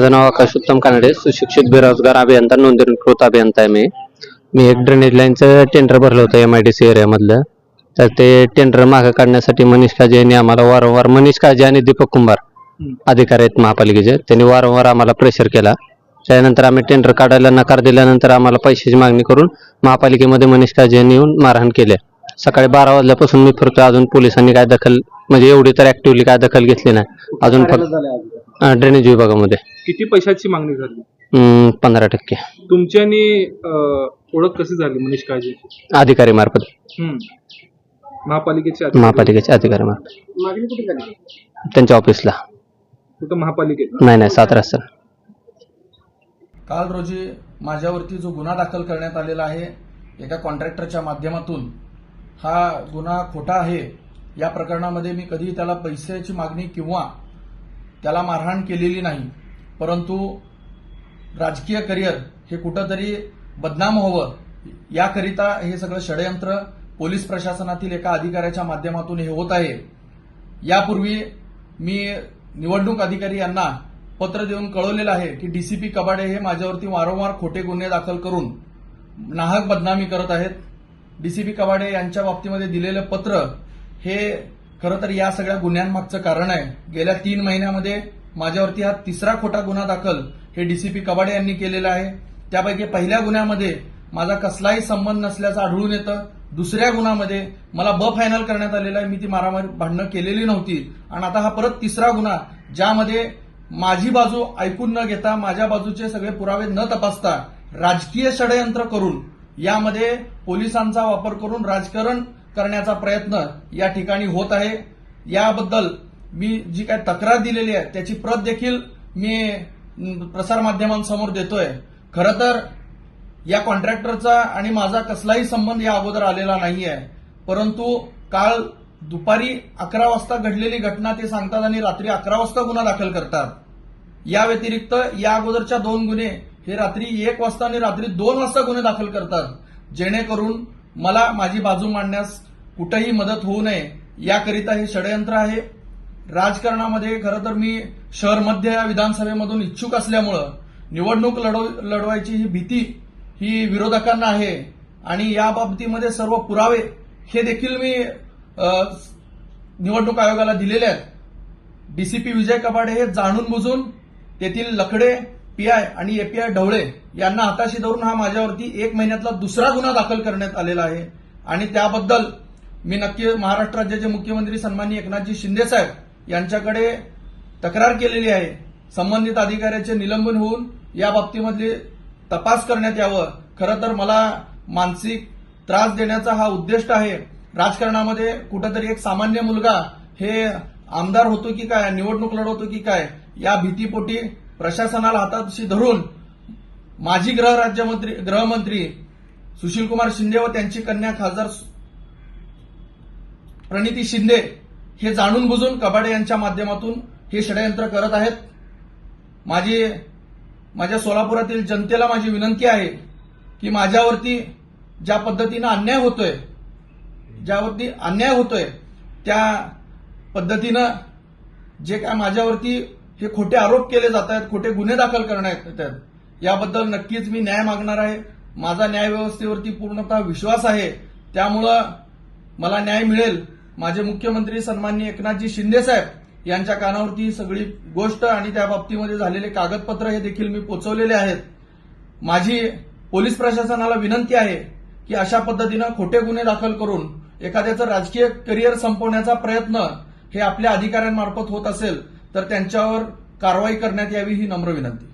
माझं नाव आकाश उत्तम कानडे सुशिक्षित बेरोजगार अभियंता नोंदणीकृत अभियंता आहे मी. मी एक ड्रेनेज लाईनचं टेंडर भरलं होतं एम आय डी सी एरियामधलं तर ते टेंडर मागं काढण्यासाठी मनीष काजे यांनी आम्हाला वारंवार मनीष काजे आणि दीपक कुंभार अधिकारी आहेत महापालिकेचे. त्यांनी वारंवार आम्हाला प्रेशर केला. त्यानंतर आम्ही टेंडर काढायला नकार दिल्यानंतर आम्हाला पैशाची मागणी करून महापालिकेमध्ये मनीष काजे यांनी येऊन मारहाण केले. सकाळी बारा वाजल्यापासून मी फिरतो अजून पोलिसांनी काय दखल म्हणजे एवढी तर ऍक्टिव्हली काय दखल घेतली नाही. अजून फक्त ड्रेनेज विभागामध्ये. किती पैशाची मागणी झाली? हम्म, पंधरा टक्के. तुमची आणि अं, ओळख कशी झाली मनीष काळजी? अधिकारी मार्फत. महापालिकेचे अधिकारी. महापालिकेचे अधिकारी मार्फत. मागणी कुठे झाली? त्यांच्या ऑफिसला. कुठं महापालिकेत? नाही नाही सात रस्ता काल रोजी माझ्यावरती जो गुन्हा दाखल करण्यात आलेला आहे एका कॉन्ट्रॅक्टरच्या माध्यमातून हा गुन्हा खोटा आहे या प्रकरणामध्ये मी कधी त्याला पैशाची मागणी किंवा त्याला मारहाण केलेली नाही. परंतु राजकीय करिअर हे कुठंतरी बदनाम व्हावं याकरिता हे सगळं षडयंत्र पोलीस प्रशासनातील एका अधिकाऱ्याच्या माध्यमातून हे होत आहे. यापूर्वी मी निवडणूक अधिकारी यांना पत्र देऊन कळवलेलं आहे की डीसीपी कबाडे हे माझ्यावरती वारंवार खोटे गुन्हे दाखल करून नाहक बदनामी करत आहेत. डीसीपी कबाडे यांच्या बाबतीमध्ये दिलेलं पत्र हे खरं तर या सगळ्या गुन्ह्यांमागचं कारण आहे. गेल्या तीन महिन्यामध्ये माझ्यावरती हा तिसरा खोटा गुन्हा दाखल हे डीसीपी कबाडे यांनी केलेला आहे. त्यापैकी पहिल्या गुन्ह्यामध्ये माझा कसलाही संबंध नसल्याचं आढळून येतं. दुसऱ्या गुन्ह्यामध्ये मला ब फायनल करण्यात आलेला आहे. मी ती मारामारी भांडणं केलेली नव्हती. आणि आता हा परत तिसरा गुन्हा ज्यामध्ये माझी बाजू ऐकून न घेता माझ्या बाजूचे सगळे पुरावे न तपासता राजकीय षडयंत्र करून यामध्ये पोलिसांचा वापर करून राजकारण करण्याचा प्रयत्न या ठिकाणी होत आहे. याबद्दल मी जी काय तक्रार दिलेली आहे त्याची प्रत देखील मी प्रसारमाध्यमांसमोर देतोय. खरं तर या कॉन्ट्रॅक्टरचा आणि माझा कसलाही संबंध या अगोदर आलेला नाहीये. परंतु काल दुपारी अकरा वाजता घडलेली घटना ते सांगतात आणि रात्री अकरा वाजता गुन्हा दाखल करतात. या व्यतिरिक्त या अगोदरच्या दोन गुन्हे हे रात्री एक वाजता आणि रात्री दोन वाजता गुन्हे दाखल करतात. जेणेकरून मला माझी बाजू मांडण्यास कुठेही मदत होऊ नये याकरिता हे षडयंत्र आहे. राजकारणामध्ये खरं तर मी शहर मध्य या विधानसभेमधून इच्छुक असल्यामुळं निवडणूक लढव लढवायची ही भीती ही विरोधकांना आहे आणि या बाबतीमध्ये सर्व पुरावे हे देखील मी निवडणूक आयोगाला दिलेले आहेत. डीसीपी विजय कपाडे हे जाणून बुजून तेथील लकडे पीआय आणि एपीआय ढवळे यांना हाताशी धरून हा माझ्यावरती एक महिन्यातला दुसरा गुन्हा दाखल करण्यात आलेला आहे. आणि त्याबद्दल मी नक्की महाराष्ट्र राज्याचे मुख्यमंत्री सन्माननीय एकनाथजी शिंदे साहेब यांच्याकडे तक्रार केलेली आहे. संबंधित अधिकाऱ्याचे निलंबन होऊन या बाबतीमधली तपास करण्यात यावं. खरं तर मला मानसिक त्रास देण्याचा हा उद्दिष्ट आहे. राजकारणामध्ये कुठंतरी एक सामान्य मुलगा हे आमदार होतो की काय निवडणूक लढवतो की काय या भीतीपोटी प्रशासनाला हाताशी धरून माजी गृह राज्यमंत्री गृहमंत्री सुशीलकुमार शिंदे व त्यांची कन्या खासदार प्रणिती शिंदे हे जाणून बुजून कबाडे यांच्या माध्यमातून हे षडयंत्र करत आहेत. माझी माझ्या सोलापुरातील जनतेला माझी विनंती आहे की माझ्यावरती ज्या पद्धतीनं अन्याय होतोय ज्यावरती अन्याय होतोय त्या पद्धतीनं जे काय माझ्यावरती हे खोटे आरोप केले जात आहेत खोटे गुन्हे दाखल करण्यात येत आहेत याबद्दल नक्कीच मी न्याय मागणार आहे. माझा न्याय व्यवस्थेवरती पूर्णतः विश्वास आहे. त्यामुळं मला न्याय मिळेल. माझे मुख्यमंत्री सन्माननीय एकनाथजी शिंदे साहेब यांच्या कानावरती सगळी गोष्ट आणि त्या बाबतीमध्ये झालेले कागदपत्र हे देखील मी पोचवलेले आहेत. माझी पोलीस प्रशासनाला विनंती आहे की अशा पद्धतीनं खोटे गुन्हे दाखल करून एखाद्याचं राजकीय करिअर संपवण्याचा प्रयत्न हे आपल्या अधिकाऱ्यांमार्फत होत असेल तर त्यांच्यावर कारवाई करण्यात यावी ही नम्र विनंती.